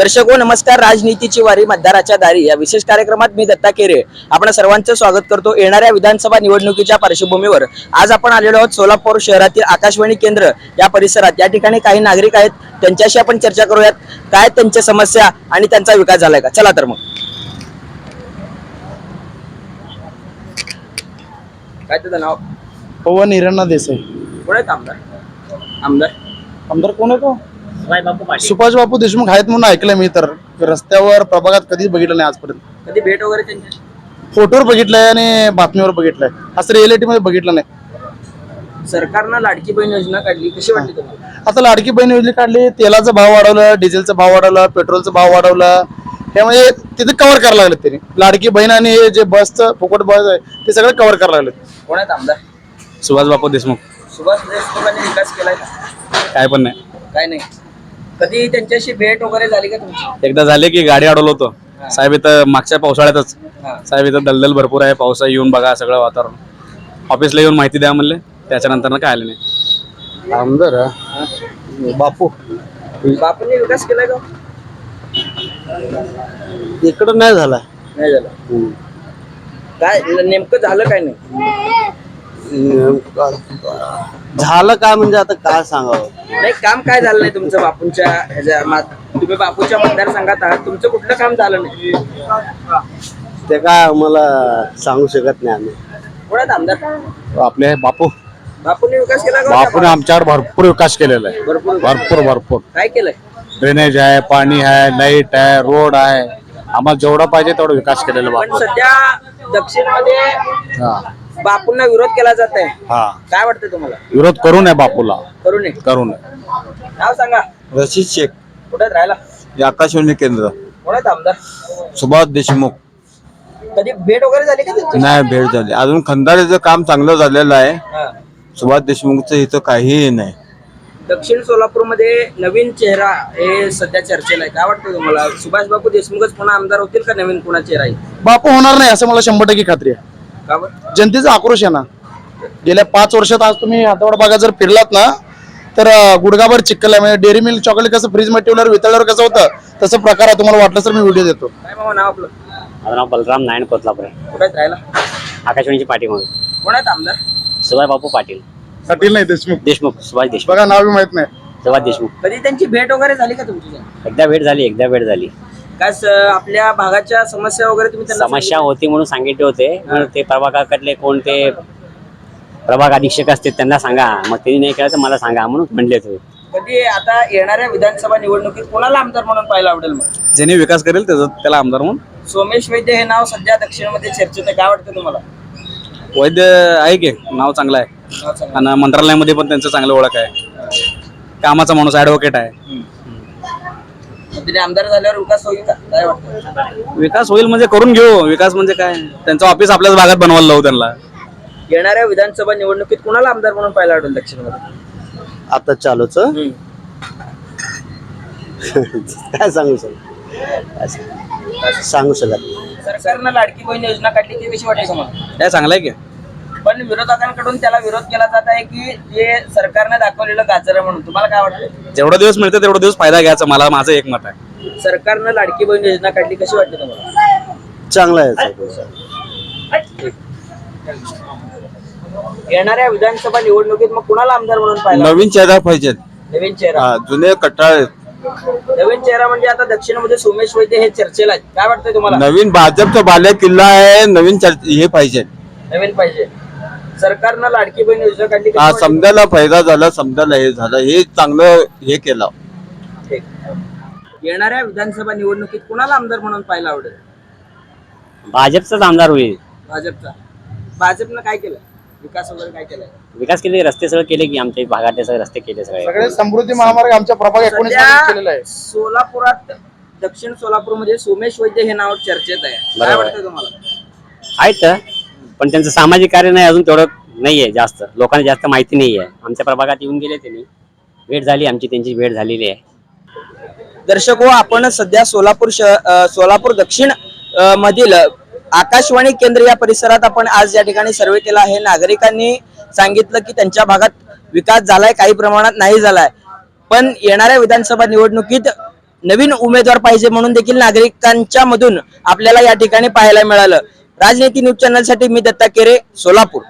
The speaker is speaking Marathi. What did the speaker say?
दर्शक हो नमस्कार. राजनीतीची वारी मतदाराच्या दारी. या विशेष कार्यक्रमात मी दत्ता केरे. आपण सर्वांचं स्वागत करतो येणाऱ्या विधानसभा निवडणुकीच्या पार्श्वभूमीवर. आज आपण आलेलो आहोत सोलापूर शहरातील आकाशवाणी केंद्र या परिसरात. या ठिकाणी काही नागरिक आहेत. त्यांच्याशी आपण चर्चा करूयात. काय त्यांच्या समस्या आणि त्यांचा विकास झालाय का? चला तर मग. काय त्याचं नाव? पवन हिरणा देसाई. कोण आहेत आमदार? आमदार. आमदार कोण आहे तो? बापू पाटील. सुभाष बापू देशमुख आहेत म्हणून ऐकलंय मी तर रस्त्यावर प्रभागात कधीच बघितलं नाही आजपर्यंत. कधी भेट वगैरे त्यांची? फोटोवर बघितलंय आणि बातमीवर बघितलंय. असं रिअलिटी मध्ये बघितलं नाही. सरकारनं लाडकी बहीण योजना काढली कशी वाटली तुम्हाला? आता लाडकी बहीण योजना काढली तेलाचा भाव वाढवलं डिझेलचा भाव वाढवला पेट्रोलचा भाव वाढवला. त्यामुळे तिथे कव्हर करायला लागले त्यांनी. लाडकी बहीण आणि हे जे बसचं फुकट बस आहे ते सगळं कव्हर करायला लागले. कोण आहेत आमदार? सुभाष बापू देशमुख. सुभाष देशमुखांनी विकास केलाय का? काय पण नाही. काय नाही. कधी त्यांच्याशी भेट वगैरे झाली का तुमची? एकदा झाले की गाडी अडवलं होतं. साहेब इथं मागच्या पावसाळ्यातच. साहेब इथं दलदल भरपूर आहे. पावसा येऊन बघा सगळं वातावरण. ऑफिसला येऊन माहिती द्या म्हणले. त्याच्यानंतर काय आले नाही. आमदार बापू. बापूंनी विकास केलाय का? इकडं नाही झाला. नाही झाला. काय नेमकं झालं काय नाही? झालं काय म्हणजे आता काय सांगावं? नाही काम काय झालं नाही तुमचं बापूंच्या ह्याच्या मात- तुम्ही बापूच्या मतदारसंघात आहात. तुमचं कुठलं काम झालं नाही? ते काय आम्हाला सांगू शकत नाही आम्ही. कोण आहेत आमदार? आपले बापू. बापूंनी विकास केला का बापूने आमच्यावर भरपूर विकास केलेला आहे. भरपूर भरपूर भरपूर. काय केलंय? ड्रेनेज आहे पाणी आहे लाइट आहे रोड आहे. आम्हाला जेवढा पाहिजे तेवढा विकास केलेला पण बापू सध्या दक्षिणमध्ये हा. बापूंना विरोध केला जात आहे. हा. काय वाटतंय तुम्हाला? विरोध करू नये बापूला. करू नये. करू नये. नाव सांगा. रशीद शेख. कुठे राहिला हे आकाशवाणी केंद्र. कोण आहेत आमदार? सुभाष देशमुख. कधी भेट वगैरे झाली का त्यांची नाही भेट झाली. अजून खंदारीचं काम चांगलं झालेलं आहे. हा. सुभाष देशमुखचं इथं काहीही नाही. दक्षिण सोलापूरमध्ये नवीन चेहरा हे सध्या चर्चेला आहे. काय वाटतं तुम्हाला? सुभाष बापू देशमुखच पुन्हा आमदार होतील का नवीन पुन्हा चेहरा येईल? बापू होणार नाही असं मला शंभर टक्के खात्री आहे. का बरं? जनतेचा आक्रोश आहे ना. गेल्या पाच वर्षात आज तुम्ही हातावड बागा जर फिरलात ना तर अं, गुडघाभर चिखल आहे. म्हणजे डेअरी मिल्क चॉकलेट कसं फ्रीजमध्ये ठेवल्यावर वितळल्यावर कसं होतं तसं प्रकार आहे तुम्हाला वाटलं तर मी व्हिडिओ देतो. काय मामा नाव आपलं? माझं नाव बलराम नारायण कोतलापुरे कुठे आहेत राहिला आकाशवाणीची पाठीमागे. कोण आहेत आमदार? सुभाष बापू पाटील. पाटील नाही देशमुख. देशमुख सुभाष देशमुख. बघा नाव बी माहीत नाही. सुभाष देशमुख. कधी त्यांची भेट वगैरे झाली का तुमची? एकदा भेट झाली एकदा भेट झाली. काय स- आपल्या भागाच्या समस्या वगैरे तुम्ही त्यांना समस्या होती म्हणून सांगितले होते. म्हणून ते प्रभागाकडले कोण ते प्रभाग अधीक्षक असते त्यांना सांगा. मग त्यांनी नाही केलं तर मला सांगा म्हणून म्हणले होते. सांगितलं? कधी आता येणाऱ्या विधानसभा निवडणुकीत कोणाला आमदार म्हणून पाहायला आवडेल मग? ज्यांनी विकास करेल त्याचा त्याला आमदार म्हणून. सोमेश वैद्य हे नाव सध्या दक्षिणमध्ये चर्चेत आहे. काय वाटतं तुम्हाला? वैद्य आहे की? नाव चांगलं आहे. नाव सांगा. आणि मंत्रालयामध्ये पण त्यांचं चांगलं ओळख आहे. कामाचा माणूस ऍडव्होकेट आहे. तिने आमदार झाल्यावर विकास होईल का? काय वाटतं? विकास होईल म्हणजे करून घेऊ. विकास म्हणजे काय? त्यांचं ऑफिस आपल्याच भागात बनवायला लावू त्यांना. येणाऱ्या विधानसभा निवडणुकीत कोणाला आमदार म्हणून पाहायला आवडेल दक्षिणमध्ये? आता चालूच? काय सांगू सर? सांगू शकत नाही. सरकारनं लाडकी बहीण योजना काढली ती कशी वाटली तुम्हाला? काय चांगलं आहे की? पण विरोधकांकडून त्याला विरोध केला जात आहे की जे सरकारने दाखवलेलं गाजर म्हणून. तुम्हाला काय वाटतं जेवढा दिवस मिळते तेवढा दिवस फायदा घ्यायचा. मला माझं एक मत आहे. सरकारनं लाडकी बहीण योजना काढली कशी वाटली तुम्हाला? चांगलं आहे सर. येणाऱ्या विधानसभा निवडणुकीत मग कुणाला आमदार म्हणून पाहिजे नवीन चेहरा पाहिजेत. नवीन चेहरा. हा, जुने कटाळे नवीन चेहरा म्हणजे आता दक्षिणमध्ये सोमेश वैद्य हे चर्चेला आहेत. काय वाटतंय तुम्हाला? नवीन भाजपचा बाल्या किल्ला आहे. नवीन चर्च- हे पाहिजे नवीन पाहिजे. सरकारनं लाडकी बहीण योजना काढली हा? समजायला फायदा झाला समजायला हे झालं. हे चांगलं हे केलं. ठीक. येणाऱ्या विधानसभा निवडणुकीत कुणाला आमदार म्हणून पाहायला आवडेल? भाजपचाच आमदार होईल. भाजपचा. भाजपनं काय केलं? विकास वगैरे काय केलंय? विकास केले रस्ते सगळे केले की आमच्या भागातले सगळे रस्ते केले सगळे. सगळे समृद्धी महामार्ग आमच्या प्रभाग एकोणीस सध्या केलेला आहे. सोलापुरात दक्षिण सोलापूरमध्ये सोमेश वैद्य हे नाव चर्चेत आहे. काय बरोबर. वाटतं तुम्हाला? आहेत पण त्यांचं सामाजिक कार्य नाही अजून तेवढं नाहीये जास्त. लोकांना जास्त माहिती नाही आहे आमच्या प्रभागात येऊन गेले त्यांनी. भेट झाली आमची त्यांची भेट झालेली आहे. दर्शक हो आपण सध्या सोलापूर शहर सोलापूर दक्षिण अ, मधील आकाशवाणी केंद्र या परिसरात आपण आज या ठिकाणी सर्वे केला आहे. नागरिकांनी सांगितलं की त्यांच्या भागात विकास झालाय काही प्रमाणात नाही झालाय. पण येणाऱ्या विधानसभा निवडणुकीत नवीन उमेदवार पाहिजे म्हणून देखील नागरिकांच्या मधून आपल्याला या ठिकाणी पाहायला मिळालं. राजनीती न्यूज चॅनलसाठी मी दत्ता केरे सोलापूर.